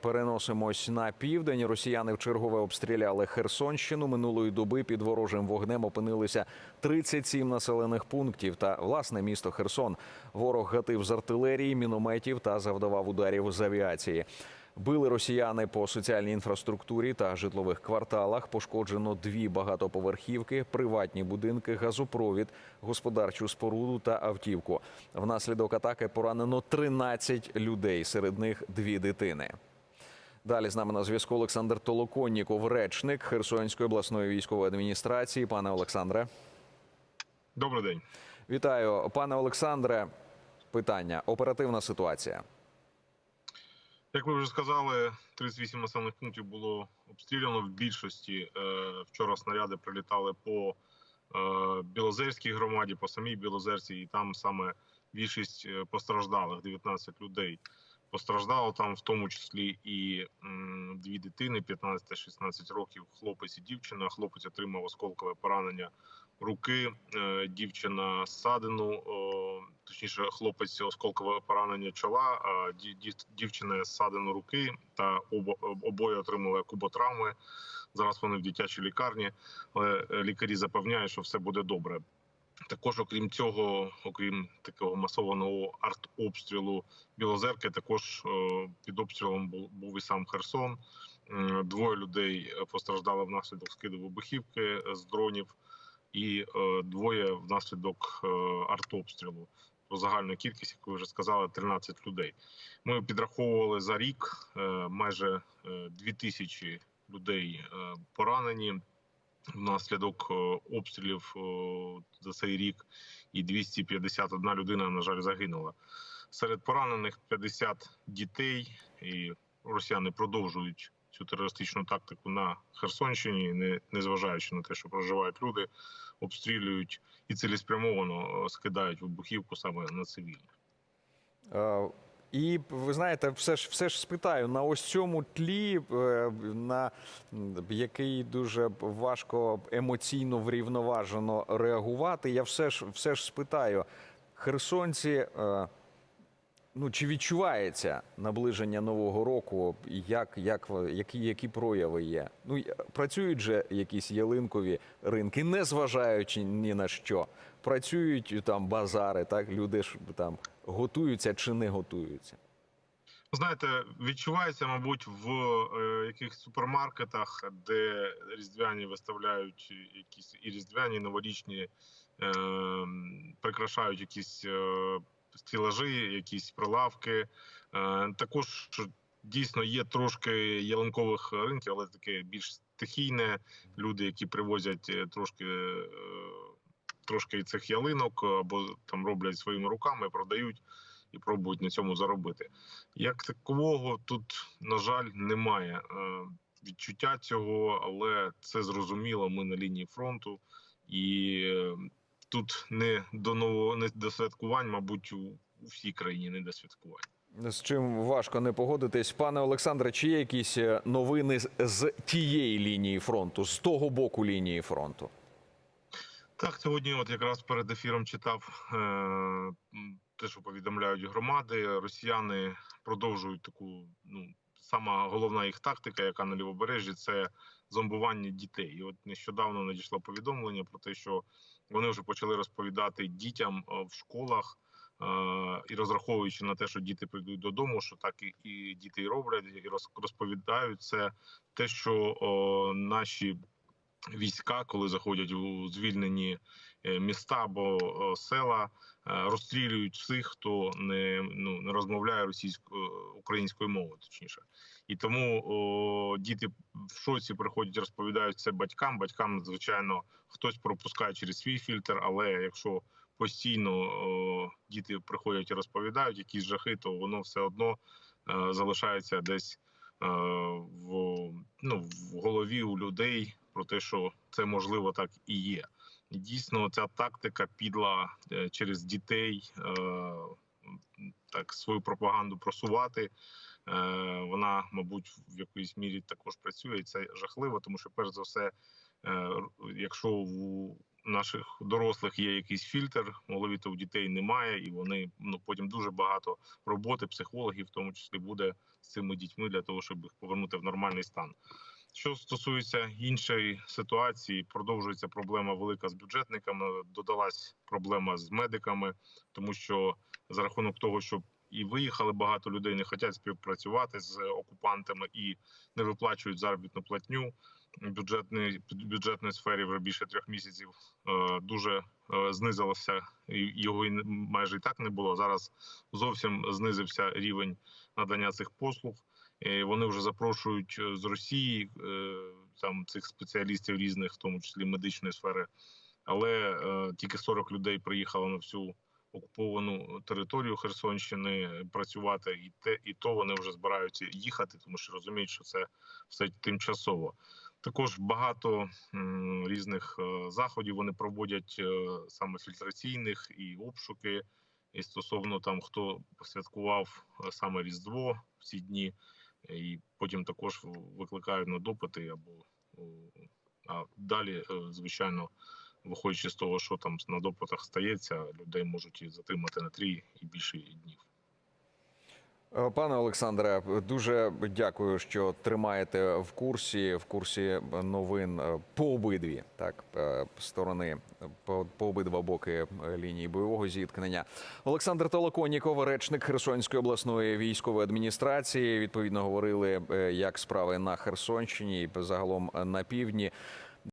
Переносимось на південь. Росіяни вчергове обстріляли Херсонщину. Минулої доби під ворожим вогнем опинилися 37 населених пунктів та власне місто Херсон. Ворог гатив з артилерії, мінометів та завдавав ударів з авіації. Били росіяни по соціальній інфраструктурі та житлових кварталах. Пошкоджено дві багатоповерхівки, приватні будинки, газопровід, господарчу споруду та автівку. Внаслідок атаки поранено 13 людей, серед них дві дитини. Далі з нами на зв'язку Олександр Толоконніков, речник Херсонської обласної військової адміністрації. Пане Олександре, Добрий день. вітаю, пане Олександре. Питання: оперативна ситуація. Як ви вже сказали, 38 населених пунктів було обстріляно. В більшості е, вчора снаряди прилітали по е, Білозерській громаді, по самій Білозерці, і там саме більшість е, постраждалих 19 людей. Постраждало там, в тому числі і дві дитини 15 та 16 років, хлопець і дівчина. Хлопець отримав осколкове поранення руки, дівчина ссадину, точніше, хлопець осколкове поранення чола, дівчина ссадину руки та обо, обоє отримали куботравми. Зараз вони в дитячій лікарні, але е, лікарі запевняють, що все буде добре. Також, окрім цього, окрім такого масованого артобстрілу Білозерки, також е, під обстрілом був, і сам Херсон. Двоє людей е, постраждали внаслідок скиду вибухівки з дронів, і двоє внаслідок артобстрілу. Про загальну кількість, як ви вже сказали, 13 людей. Ми підраховували за рік е, майже е, 2000 людей е, поранені внаслідок обстрілів за цей рік, і 251 людина, на жаль, загинула. Серед поранених 50 дітей, і росіяни продовжують цю терористичну тактику на Херсонщині, не незважаючи на те, що проживають люди, обстрілюють і цілеспрямовано е, скидають вибухівку саме на цивільних. Е, І ви знаєте, все ж все ж спитаю на ось цьому тлі, е, на який дуже важко емоційно врівноважено реагувати. Я все ж все ж спитаю, херсонці. Ну, чи відчувається наближення нового року? Як, як, які, які прояви є? Ну, працюють же якісь ялинкові ринки, не зважаючи ні на що. Працюють там базари, так люди ж там готуються чи не готуються. Знаєте, відчувається, мабуть, в е, якихось супермаркетах, де різдвяні виставляють якісь і різдвяні, і новорічні, е, прикрашають якісь е, стілажі, якісь прилавки. Е, також дійсно є трошки ялинкових ринків, але таке більш стихійне. Люди, які привозять е, трошки. Е, Трошки цих ялинок або там роблять своїми руками, продають і пробують на цьому заробити. Як такового тут, на жаль, немає відчуття цього, але це зрозуміло. Ми на лінії фронту, і тут не до нового не до святкувань, мабуть, у, у всій країні не до святкувань. З чим важко не погодитись, пане Олександре, чи є якісь е, новини з, з тієї лінії фронту, з того боку лінії фронту? Так, сьогодні, от якраз перед ефіром читав е, те, що повідомляють громади. Росіяни продовжують таку. Ну сама головна їх тактика, яка на лівобережжі, це зомбування дітей. І от нещодавно надійшло повідомлення про те, що вони вже почали розповідати дітям е, в школах. е, І розраховуючи на те, що діти прийдуть додому, що так і, і діти і роблять, і роз- розповідають це те, що о, наші війська, коли заходять у звільнені е, міста або е, села, е, розстрілюють всіх, хто не ну не розмовляє російською українською мовою, точніше. І тому о, діти в шоці приходять, розповідають це батькам. Батькам, звичайно, хтось пропускає через свій фільтр, але якщо постійно о, діти приходять і розповідають якісь жахи, то воно все одно е, залишається десь е, в, ну, в голові у людей про те, що це можливо так і є. І дійсно, ця тактика підла е, через дітей е, так свою пропаганду просувати. Е, Вона, мабуть, в якоїсь мірі також працює. І це жахливо, тому що перш за все, якщо у наших дорослих є якийсь фільтр, в голові то у дітей немає, і вони ну потім дуже багато роботи, психологів, в тому числі буде з цими дітьми для того, щоб їх повернути в нормальний стан. Що стосується іншої ситуації, продовжується проблема велика з бюджетниками. Додалась проблема з медиками, тому що за рахунок того, що і виїхали багато людей, не хочуть співпрацювати з окупантами і не виплачують заробітну платню. Бюджетної бюджетної сфері вже більше трьох місяців е, дуже е, знизилося, його майже і так не було. Зараз зовсім знизився рівень надання цих послуг. І вони вже запрошують е, з Росії е, там цих спеціалістів різних, в тому числі медичної сфери. Але е, тільки 40 людей приїхало на всю окуповану територію Херсонщини працювати, і те, і то вони вже збираються їхати, тому що розуміють, що це все тимчасово. Також багато м, різних е, заходів вони проводять е, саме фільтраційних і обшуки. І стосовно там хто святкував е, саме Різдво в ці дні, і потім також викликають на допити або а далі, е, звичайно, виходячи з того, що там на допитах стається, людей можуть і затримати на три і більше днів. Е, Пане Олександре, дуже дякую, що тримаєте в курсі в курсі новин е, по обидві так е, сторони, по, по обидва боки лінії бойового зіткнення. Олександр Толоконніков, речник Херсонської обласної військової адміністрації. Відповідно говорили, як справи на Херсонщині і загалом на півдні.